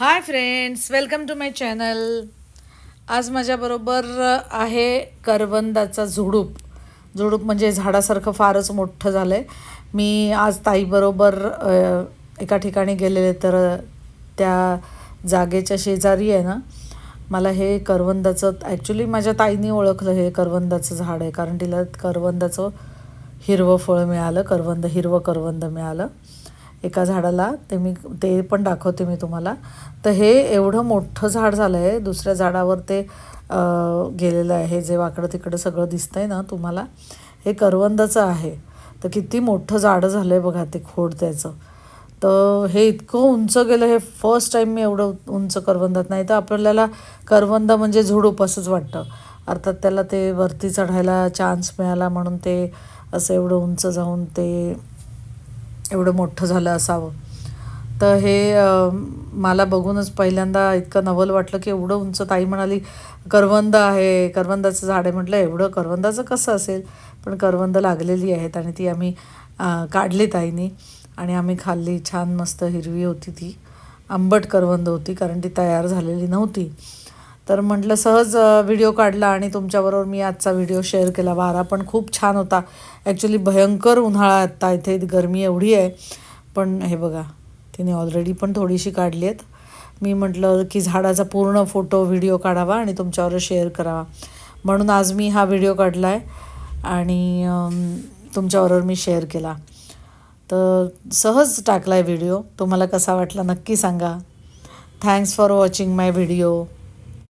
Hi friends welcome to my channel आज माझ्याबरोबर आहे करवंदाचा झुडूप. झुडूप म्हणजे झाडासारखं फारच मोठं झालं आहे मी आज ताईबरोबर एका ठिकाणी गेलेले तर त्या जागेच्या शेजारी आहे ना मला हे करवंदाचं ॲक्च्युली माझ्या ताईने ओळखलं हे करवंदाचं झाड आहे. कारण तिला करवंदाचं हिरवं फळ मिळालं करवंद हिरवं करवंद मिळालं. एका झाडाला ते मी ते पण दाखवते मी तुम्हाला. तर हे एवढं मोठं झाड झालं आहे दुसऱ्या झाडावर ते गेलेलं आहे जे वाकडं तिकडं सगळं दिसतंय ना तुम्हाला. हे करवंदाचं आहे. तर किती मोठं झाडं झालं आहे बघा ते खोड त्याचं. तर हे इतकं उंच गेलं हे फर्स्ट टाईम मी एवढं उंच करवंदात. नाही तर आपल्याला करवंद म्हणजे झुडूप असंच वाटतं. अर्थात त्याला ते वरती चढायला चान्स मिळाला म्हणून ते असं एवढं उंच जाऊन ते एवढं मोठं झालं असावं. तर हे मला बघूनच पहिल्यांदा इतकं नवल वाटलं की एवढं उंच ताई म्हणाली करवंद आहे करवंदाचं झाड आहे म्हटलं एवढं करवंदाचं कसं असेल? पण करवंद लागलेली आहेत आणि ती आम्ही काढली ताईनी आणि आम्ही खाल्ली छान मस्त हिरवी होती ती. आंबट करवंद होती कारण ती तयार झालेली नव्हती. तर म्हटलं सहज व्हिडिओ काढला आणि तुमच्याबरोबर मी आजचा व्हिडिओ शेअर केला. वारा पण खूप छान होता. ॲक्च्युली भयंकर उन्हाळा आत्ता इथे गरमी एवढी आहे. पण हे बघा तिने ऑलरेडी पण थोडीशी काढली आहेत. मी म्हटलं की झाडाचा पूर्ण फोटो व्हिडिओ काढावा आणि तुमच्यावर शेअर करावा. म्हणून आज मी हा व्हिडिओ काढला आहे आणि तुमच्याबरोबर मी शेअर केला. तर सहज टाकला आहे व्हिडिओ तुम्हाला कसा वाटला नक्की सांगा. Thanks for watching my video